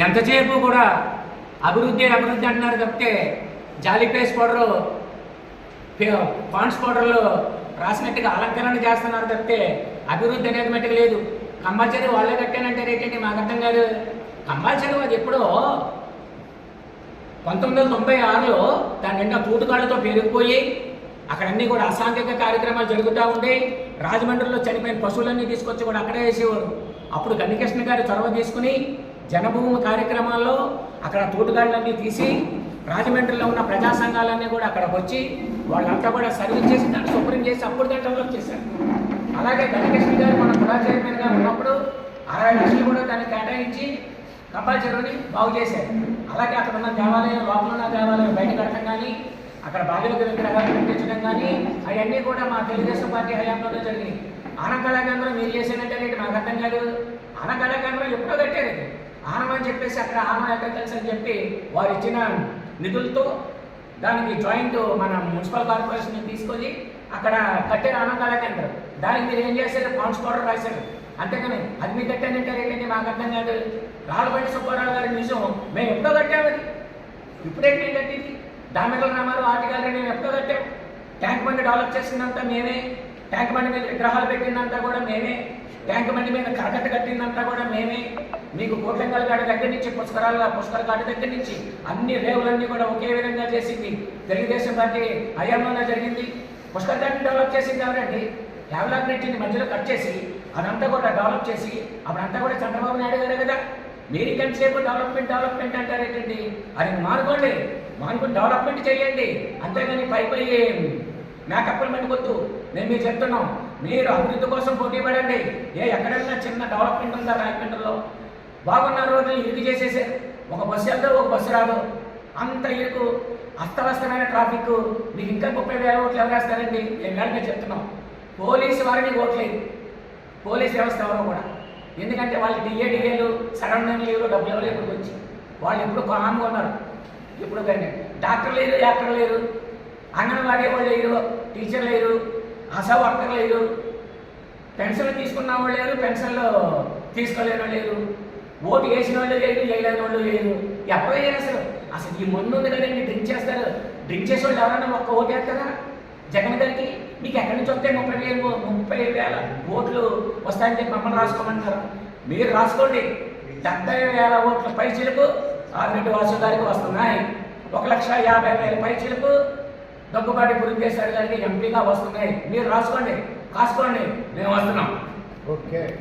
ఎంతసేపు కూడా అభివృద్ధి అభివృద్ధి అంటున్నారు తప్పితే జాలిపేస్ పౌడరు పాండ్స్ పౌడర్లో రాసినట్టుగా అలంకరణ చేస్తున్నారు తప్పితే అభివృద్ధి అనేది మట్టుకు లేదు. కంపల్సరీ వాళ్ళే కట్టానంటే రేటండి మాకు అర్థం కాదు. కంపల్సరీ అది ఎప్పుడో పంతొమ్మిది వందల తొంభై ఆరులో దాని నిండా తూటుకాళ్ళతో పెరిగిపోయి అక్కడన్నీ కూడా అసాంఘిక కార్యక్రమాలు జరుగుతూ ఉండే రాజమండ్రిలో చనిపోయిన పశువులన్నీ తీసుకొచ్చి కూడా అక్కడే వేసేవారు. అప్పుడు గన్నికృష్ణ గారి చొరవ తీసుకుని జనభూమి కార్యక్రమాల్లో అక్కడ తోటుగాళ్ళన్నీ తీసి రాజమండ్రిలో ఉన్న ప్రజా సంఘాలన్నీ కూడా అక్కడికి వచ్చి వాళ్ళంతా కూడా సర్వీస్ చేసి దాన్ని శుభ్రం చేసి అప్పుడు దాన్ని డెవలప్ చేశారు. అలాగే గణకృష్ణ గారు మన కులా చైర్మన్ గారు ఉన్నప్పుడు అరవై లక్షలు కూడా దాన్ని కేటాయించి కబ్బాల చెరువుని బాగు చేశారు. అలాగే అక్కడ ఉన్న దేవాలయం లోపల ఉన్న దేవాలయం బయట కట్టడం కానీ అక్కడ బాధ్యులకు విగ్రహాలు పెట్టించడం కానీ అవన్నీ కూడా మా తెలుగుదేశం పార్టీ హయాంలోనే జరిగినాయి. ఆన కళాకేంద్రం మీరు చేసేదంటే ఏంటి నాకు అర్థం కాదు ఆన కళాకేంద్రం ఎప్పుడో కట్టారు. ఇది ఆనం అని చెప్పేసి అక్కడ ఆనం అగ్రికల్చర్ అని చెప్పి వారు ఇచ్చిన నిధులతో దానికి జాయింట్ మన మున్సిపల్ కార్పొరేషన్ తీసుకొని అక్కడ కట్టారు ఆనం కేంద్రం. దానికి మీరు ఏం చేశారు? పాండ్స్ పౌడర్ రాశారు. అంతేగాని అది మీరు కట్టానంటే ఏంటంటే మాకు అర్థం కాదు. రాళ్ళబండి సుబ్బారావు గారి నిజం. మేము ఎప్పుడో అది. ఇప్పుడేంటి కట్టింది? దామెగల రామారావు ఆర్ట్ నేను మేము ఎప్పుడో కట్టాము ట్యాంక్ బండి డెవలప్ చేసిందంతా మేమే ట్యాంక్ బండి మీద విగ్రహాలు పెట్టిందంతా కూడా మేమే. ట్యాంక్ బండి మీద కరకట్ట కట్టిందంతా కూడా మేమే. మీకు కోట్లంగల్ గాడి దగ్గర నుంచి పుష్కరాల పుష్కర గాడి దగ్గర నుంచి అన్ని రేవులన్నీ కూడా ఒకే విధంగా చేసింది. తెలుగుదేశం పార్టీ హయాంలోనే జరిగింది. పుష్కర గాడిని డెవలప్ చేసింది ఎవరండి? డెవలప్మెంట్ని మధ్యలో కట్ చేసి అదంతా కూడా డెవలప్ చేసి అప్పుడంతా కూడా చంద్రబాబు నాయుడు గారే కదా. మీరు ఎంతసేపు డెవలప్మెంట్ డెవలప్మెంట్ అంటారేంటండి? అది మానుకోండి. మానుకుని డెవలప్మెంట్ చేయండి. అంతేగాని పై పై మేకప్పులు పెట్టుకోవద్దు నేను మీకు చెప్తున్నాం. మీరు అభివృద్ధి కోసం పోటీ పడండి. ఏ ఎక్కడైనా చిన్న డెవలప్మెంట్ ఉందా రాజమండ్రిలో బాగున్న రోజులు ఇరుకు చేసేసారు ఒక బస్సు వెళ్తే ఒక బస్సు రాదు. అంత ఇరుకు అస్తవ్యస్తమైన ట్రాఫిక్ మీకు ఇంకా ముప్పై వేల ఓట్లు ఎవరేస్తారండి నేను వెంటనే చెప్తున్నాం. పోలీసు వారిని ఓట్లేదు. పోలీస్ వ్యవస్థ ఎవరో కూడా. ఎందుకంటే వాళ్ళు డిఏ డిఏలు సడన్ లీవ్లు డబ్బులు ఎవరు ఎప్పుడు వచ్చి వాళ్ళు ఎప్పుడు కామ్గా ఉన్నారు. ఇప్పుడు కానీ డాక్టర్ లేరు యాక్టర్ లేరు. అంగన్వాడీ వాళ్ళు లేరు టీచర్ లేరు ఆశా వర్కర్ లేరు. పెన్షన్లు తీసుకున్న వాళ్ళు లేరు పెన్షన్లు తీసుకోలేని వాళ్ళు లేరు. ఓటు వేసిన వాళ్ళు లేరు వేయలేని వాళ్ళు లేరు. ఎవరు వేయరు అసలు? అసలు ఈ ముందు ఉంది కదండి డ్రింక్ చేస్తారు. డ్రింక్ చేసే వాళ్ళు ఎవరైనా ఒక్క ఓటు వేస్తారా? జగన్ గారికి మీకు ఎక్కడి నుంచి వస్తే ముప్పై వేలు ముప్పై వేల ఓట్లు వస్తాయని చెప్పి మమ్మల్ని రాసుకోమంటారు మీరు రాసుకోండి. డెబ్బై వేల ఓట్ల పైచీలకు ఆర్రెడ్డి వాసు గారికి వస్తున్నాయి. ఒక లక్ష యాభై వేల పైచీలకు దగ్గుబాటి పురంధేశ్వరి గారికి ఎంపీగా వస్తున్నాయి. మీరు రాసుకోండి. కాసుకోండి. మేము వస్తున్నాం. ఓకే.